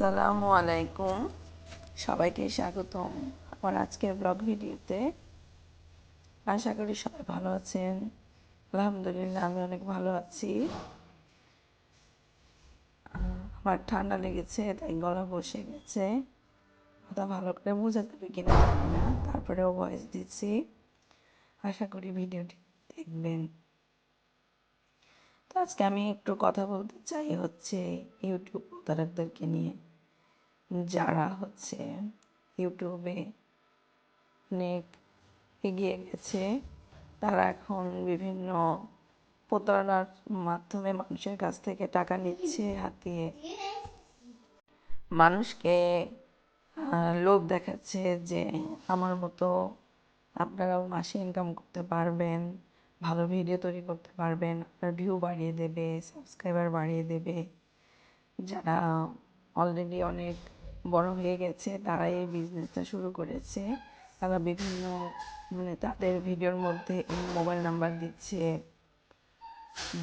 আসসালামু আলাইকুম। সবাইকে স্বাগতম আমার আজকের ব্লগ ভিডিওতে। আশা করি সবাই ভালো আছেন। আলহামদুলিল্লাহ, আমি অনেক ভালো আছি। আমার ঠান্ডা লেগেছে, তাই গলা বসে গেছে। কথা ভালো করে বোঝাতে হবে কিনা না, তারপরেও ভয়েস দিচ্ছি। আশা করি ভিডিওটি দেখবেন। তো আজকে আমি একটু কথা বলতে চাই হচ্ছে ইউটিউব প্রতারকদেরকে নিয়ে। যারা হচ্ছে ইউটিউবে অনেক এগিয়ে গেছে, তারা এখন বিভিন্ন প্রতারণার মাধ্যমে মানুষের কাছ থেকে টাকা নিচ্ছে, হাতিয়ে মানুষকে লোভ দেখাচ্ছে যে আমার মতো আপনারাও মাসে ইনকাম করতে পারবেন, ভালো ভিডিও তৈরি করতে পারবেন, আপনার ভিউ বাড়িয়ে দেবে সাবস্ক্রাইবার বাড়িয়ে দেবে। যারা অলরেডি অনেক বড় হয়ে গেছে, তারা এই বিজনেসটা শুরু করেছে। তারা বিভিন্ন মানে তাদের ভিডিওর মধ্যে এই মোবাইল নাম্বার দিচ্ছে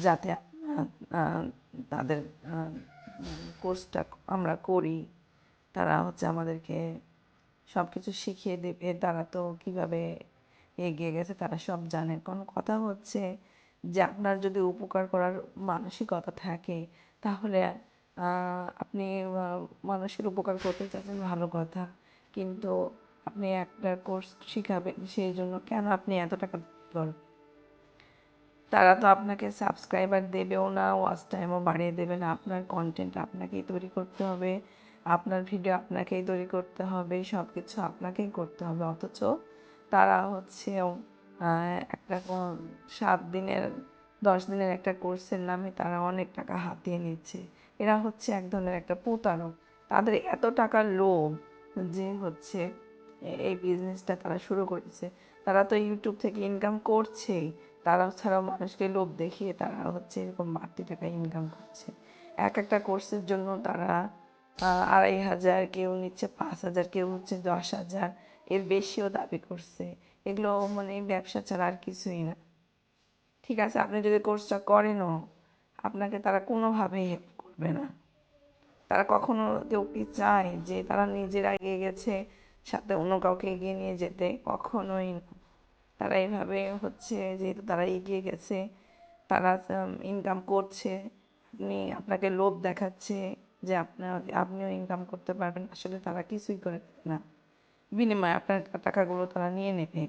যাতে তাদের কোর্সটা আমরা করি। তারা হচ্ছে আমাদেরকে সব কিছু শিখিয়ে দেবে। তারা তো কীভাবে এগিয়ে গেছে তারা সব জানে। কোনো কথা হচ্ছে যে আপনার যদি উপকার করার মানসিকতা থাকে, তাহলে আপনি মানুষের উপকার করতে চাচ্ছেন ভালো কথা। কিন্তু আপনি একটা কোর্স শিখাবেন, সেই জন্য কেন আপনি এত টাকা করবেন তারা তো আপনাকে সাবস্ক্রাইবার দেবেও না ওয়াচ টাইমও বাড়িয়ে দেবে না। আপনার কন্টেন্ট আপনাকেই তৈরি করতে হবে, আপনার ভিডিও আপনাকেই তৈরি করতে হবে সব কিছু আপনাকেই করতে হবে। অথচ তারা হচ্ছে একটা সাত দিনের, দশ দিনের একটা কোর্সের নামে তারা অনেক টাকা হাতিয়ে নিচ্ছে। এরা হচ্ছে এক ধরনের একটা প্রতারক। তাদের এত টাকার লোভ যে হচ্ছে এই বিজনেসটা তারা শুরু করেছে। তারা তো ইউটিউব থেকে ইনকাম করছেই। তারা ছাড়াও মানুষকে লোভ দেখিয়ে তারা হচ্ছে এরকম বাড়তি টাকা ইনকাম করছে। এক একটা কোর্সের জন্য তারা আড়াই হাজার, কেউ নিচ্ছে পাঁচ হাজার, কেউ হচ্ছে দশ হাজার। এর বেশিও দাবি করছে। এগুলো মানে ব্যবসা ছাড়া আর কিছুই না। ঠিক আছে, আপনি যদি কোর্সটা করেনও, আপনাকে তারা কোনোভাবেই হেল্প করবে না। তারা কখনো কেউ কি চায় যে তারা নিজেরা এগিয়ে গেছে, সাথে অন্য কাউকে এগিয়ে নিয়ে যেতে? কখনোই না। তারা এইভাবে হচ্ছে যেহেতু তারা এগিয়ে গেছে, তারা ইনকাম করছে। আপনি, আপনাকে লোভ দেখাচ্ছে যে আপনার আপনিও ইনকাম করতে পারবেন। আসলে তারা কিছুই করে না। বিনিময়ে আপনার টাকাগুলো তারা নিয়ে নেবে।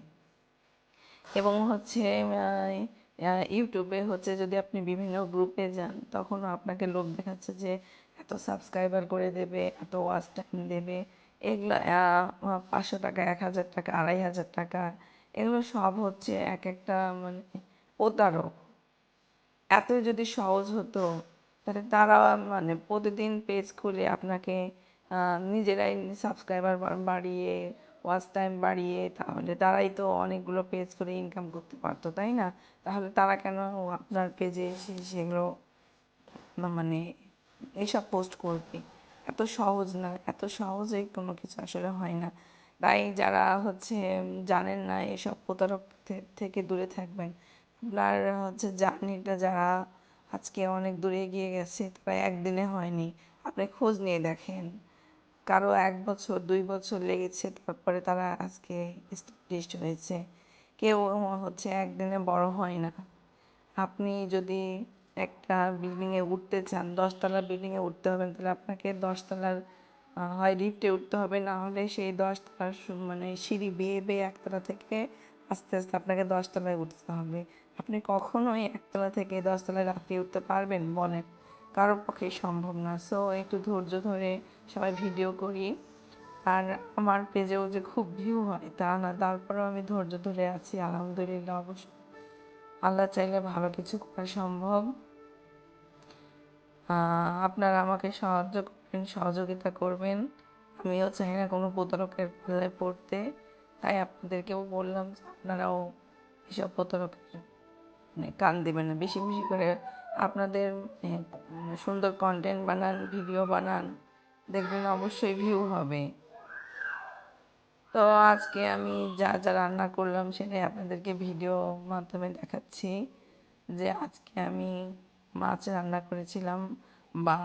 এবং হচ্ছে ইউটিউবে হচ্ছে যদি আপনি বিভিন্ন গ্রুপে যান, তখনও আপনাকে লোক দেখাচ্ছে যে এত সাবস্ক্রাইবার করে দেবে, এত ওয়াচ টাইম দেবে। এগুলো পাঁচশো টাকা, এক হাজার টাকা, আড়াই হাজার টাকা, এগুলো সব হচ্ছে এক একটা মানে প্রতারক। এত যদি সহজ হতো, তাহলে তারা মানে প্রতিদিন পেজ খুলে আপনাকে নিজেরাই সাবস্ক্রাইবার বাড়িয়ে ওয়াচ টাইম বাড়িয়ে তাহলে তারাই তো অনেকগুলো পেজ করে ইনকাম করতে পারতো, তাই না? তাহলে তারা কেন আপনার পেজে এসে সেগুলো মানে এইসব পোস্ট করবে? এত সহজ না, এত সহজেই কোনো কিছু আসলে হয় না। তাই যারা হচ্ছে জানেন না এসব প্রতারক থেকে দূরে থাকবেন। আপনার হচ্ছে জার্নিটা যারা আজকে অনেক দূরে এগিয়ে গেছে, তারা একদিনে হয়নি। আপনি খোঁজ নিয়ে দেখেন। কারও এক বছর, দুই বছর লেগেছে, তারপরে তারা আজকে এস্টাবলিশড হয়েছে। কেউ হচ্ছে, একদিনে বড় হয় না। আপনি যদি একটা বিল্ডিংয়ে উঠতে চান, দশতলা বিল্ডিংয়ে উঠতে হবে, তাহলে আপনাকে দশতলার হয় লিফটে উঠতে হবে, না হলে সেই দশতলার মানে সিঁড়ি বেয়ে বেয়ে একতলা থেকে আস্তে আস্তে আপনাকে দশতলায় উঠতে হবে। আপনি কখনোই একতলা থেকে দশতলায় লাফিয়ে উঠতে পারবেন বলেন। কারোর পক্ষেই সম্ভব না। সো একটু ধৈর্য ধরে সবাই ভিডিও করি। আর আমার পেজেও যে খুব ভিউ হয় তা না, তারপরেও আমি ধৈর্য ধরে আছি, আলহামদুলিল্লাহ অবশ্য। আল্লাহ চাইলে ভালো কিছু করা সম্ভব। আপনারা আমাকে সাহায্য করবেন, সহযোগিতা করবেন। আমিও চাই না কোনো প্রতারকের পাল্লায় পড়তে। তাই আপনাদেরকেও বললাম আপনারাও এসব প্রতারকের মানে কান দেবেন না। বেশি বেশি করে আপনাদের সুন্দর কন্টেন্ট বানান ভিডিও বানান, দেখবেন অবশ্যই ভিউ হবে। তো আজকে আমি যা যা রান্না করলাম সেটাই আপনাদেরকে ভিডিও মাধ্যমে দেখাচ্ছি। যে আজকে আমি মাছ রান্না করেছিলাম বা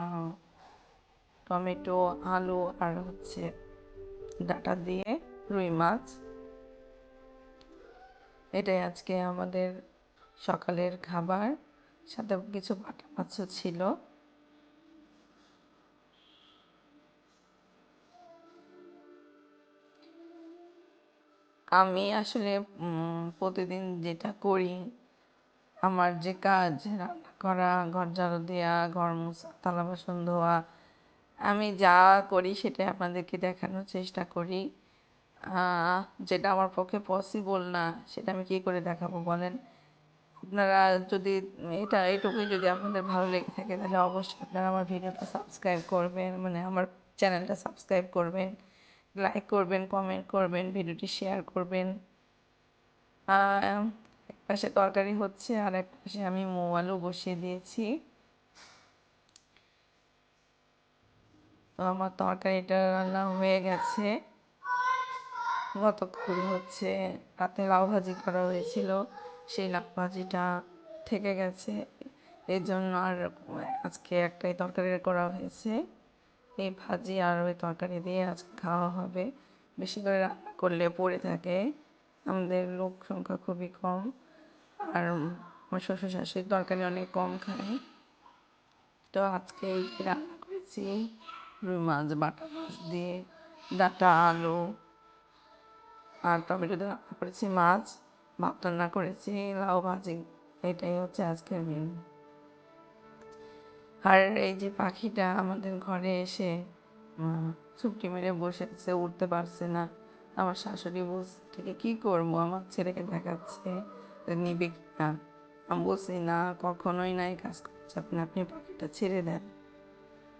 টমেটো, আলু আর হচ্ছে ডাটা দিয়ে রুই মাছ। এটাই আজকে আমাদের সকালের খাবার। সাথে কিছু বাটা মাছও ছিল। আমি আসলে প্রতিদিন যেটা করি, আমার যে কাজ, রান্না করা, ঘর ঝাড়ু দেওয়া ঘর মোছা, থালা বাসন ধোয়া, আমি যা করি সেটা আপনাদেরকে দেখানোর চেষ্টা করি। যেটা আমার পক্ষে পসিবল না, সেটা আমি কী করে দেখাবো বলেন? আপনারা যদি এটা এটুকুই যদি আপনাদের ভালো লেগে থাকে, তাহলে অবশ্যই আপনারা আমার ভিডিওটা সাবস্ক্রাইব করবেন মানে আমার চ্যানেলটা সাবস্ক্রাইব করবেন লাইক করবেন কমেন্ট করবেন, ভিডিওটি শেয়ার করবেন। এক পাশে তরকারি হচ্ছে, আর এক পাশে আমি মোবাইলও বসিয়ে দিয়েছি। তো আমার তরকারিটা রান্না হয়ে গেছে। গতকাল হচ্ছে রাতে লাউ ভাজি করা হয়েছিল। সেই লাউ ভাজিটা থেকে গেছে। এর জন্য আর আজকে একটাই তরকারি করা হয়েছে। এই ভাজি আর ওই তরকারি দিয়ে আজকে খাওয়া হবে। বেশি করে রান্না করলে পড়ে থাকে। আমাদের লোক সংখ্যা খুবই কম। আর আমার শ্বশুর শাশুড়ির তরকারি অনেক কম খায়। তো আজকে রান্না করেছি, রুই মাছ, বাটা মাছ দিয়ে, ডাটা, আলু, আর টমেটো দিয়ে রান্না করেছি মাছ। ভাত রান্না করেছি, লাউ ভাজি, এটাই হচ্ছে আজকের মেনু আর এই যে পাখিটা আমাদের ঘরে এসে চুপটি মেরে বসে আছে উঠতে পারছে না। আমার শাশুড়ি বলছে কী করব? আমার ছেলেকে দেখাচ্ছে। নিবে না, আমি বলছি, না, কখনোই নাই কাজ করছে আপনি আপনি পাখিটা ছেড়ে দেন।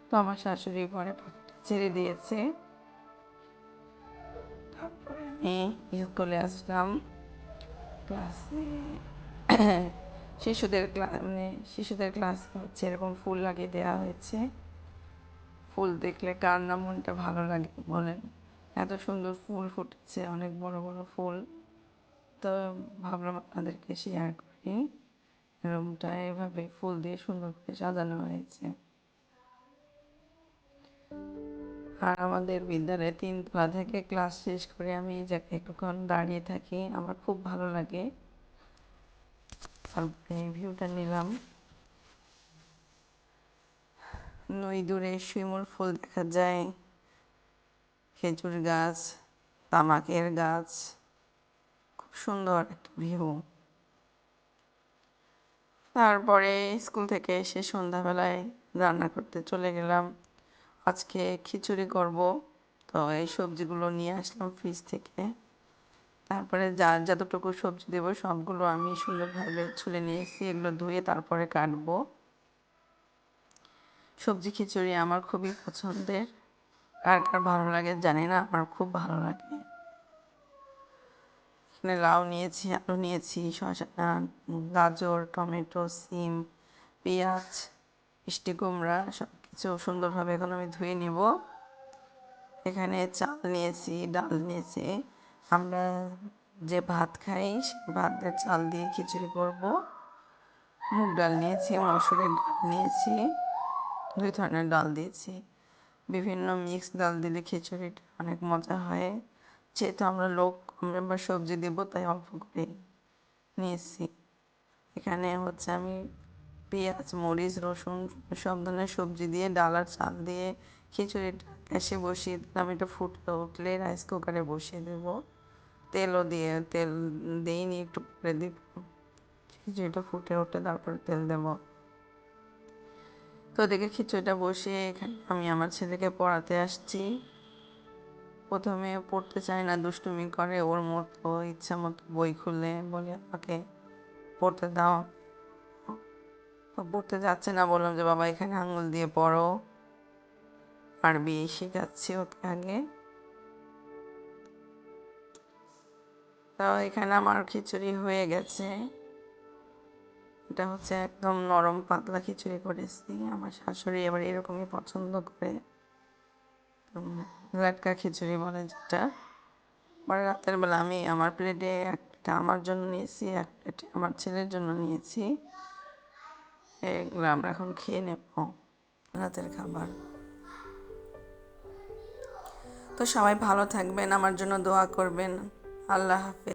তো আমার শাশুড়ি পরে পাখিটা ছেড়ে দিয়েছে। তারপরে আমি স্কুলে আসলাম। ক্লাসে শিশুদের ক্লাস মানে শিশুদের ক্লাস হচ্ছে এরকম ফুল লাগিয়ে দেওয়া হয়েছে। ফুল দেখলে কার না মনটা ভালো লাগে বলেন। এত সুন্দর ফুল ফুটেছে, অনেক বড় বড় ফুল। তো ভাবলাম আপনাদেরকে শেয়ার করি। রুমটা এভাবে ফুল দিয়ে সুন্দর করে সাজানো হয়েছে। আর আমাদের বিদ্যালয়ে তিনতলা থেকে ক্লাস শেষ করে আমি জায়গায় একটুক্ষণ দাঁড়িয়ে থাকি, আমার খুব ভালো লাগে। এই ভিউটা নিলাম। নই দূরে শিমুল ফুল দেখা যায়, খেজুর গাছ, তামাকের গাছ, খুব সুন্দর একটা ভিউ তারপরে স্কুল থেকে এসে সন্ধ্যাবেলায় রান্না করতে চলে গেলাম। আজকে খিচুড়ি করব। তো এই সবজিগুলো নিয়ে আসলাম ফ্রিজ থেকে। তারপরে যা যতটুকু সবজি দেবো সবগুলো আমি সুন্দরভাবে ছুলে নিয়েছি, এগুলো ধুয়ে তারপরে কাটবো। সবজি খিচুড়ি আমার খুবই পছন্দের। কার কার ভালো লাগে জানি না, আমার খুব ভালো লাগে। এখানে লাউ নিয়েছি, আলু নিয়েছি, শসা গাজর, টমেটো, সিম, পেঁয়াজ, মিষ্টি কুমড়া, সব কিছু সুন্দরভাবে এখন আমি ধুয়ে নিব। এখানে চাল নিয়েছি, ডাল নিয়েছি। আমরা যে ভাত খাই, সে চাল দিয়ে খিচুড়ি করব। মুগ ডাল নিয়েছি, মসুরের ডাল নিয়েছি, দুই ধরনের ডাল দিয়েছি। বিভিন্ন মিক্স ডাল দিলে খিচুড়িটা অনেক মজা হয়। যেহেতু আমরা লোক, আমরা সবজি দেবো, তাই অল্প করে নিয়েছি। এখানে হচ্ছে আমি পেঁয়াজ, মরিচ, রসুন, সব ধরনের সবজি দিয়ে, ডাল আর চাল দিয়ে খিচুড়িটা গ্যাসে বসিয়ে দিলাম। এটা ফুটতে উঠলে রাইস কুকারে বসিয়ে দেবো। তেলও দিয়ে, তেল দিইনি, একটু করে দিব। খিচুড়িটা ফুটে উঠে তারপর তেল দেবো। তো ওদিকে খিচুড়িটা বসিয়ে এখানে আমি আমার ছেলেকে পড়াতে আসছি। প্রথমে পড়তে চায় না, দুষ্টুমি করে, ওর মতো ইচ্ছা মতো বই খুলে বলে, আমাকে পড়তে দাও পড়তে যাচ্ছে না, বললাম যে, বাবা, এখানে আঙুল দিয়ে পড়ো। আরবি শেখাচ্ছি ওকে আগে। তো এখানে আমার খিচুড়ি হয়ে গেছে। এটা হচ্ছে একদম নরম পাতলা খিচুড়ি করেছি। আমার শাশুড়ি এবার এরকমই পছন্দ করে। লাটকা খিচুড়ি বলে যেটা। পরে রাতের বেলা আমি আমার প্লেটে একটা আমার জন্য নিয়েছি, এক প্লেটে আমার ছেলের জন্য নিয়েছি। এগুলো আমরা এখন খেয়ে নেব রাতের খাবার। তো সবাই ভালো থাকবেন, আমার জন্য দোয়া করবেন। আল্লাহ হাফেজ।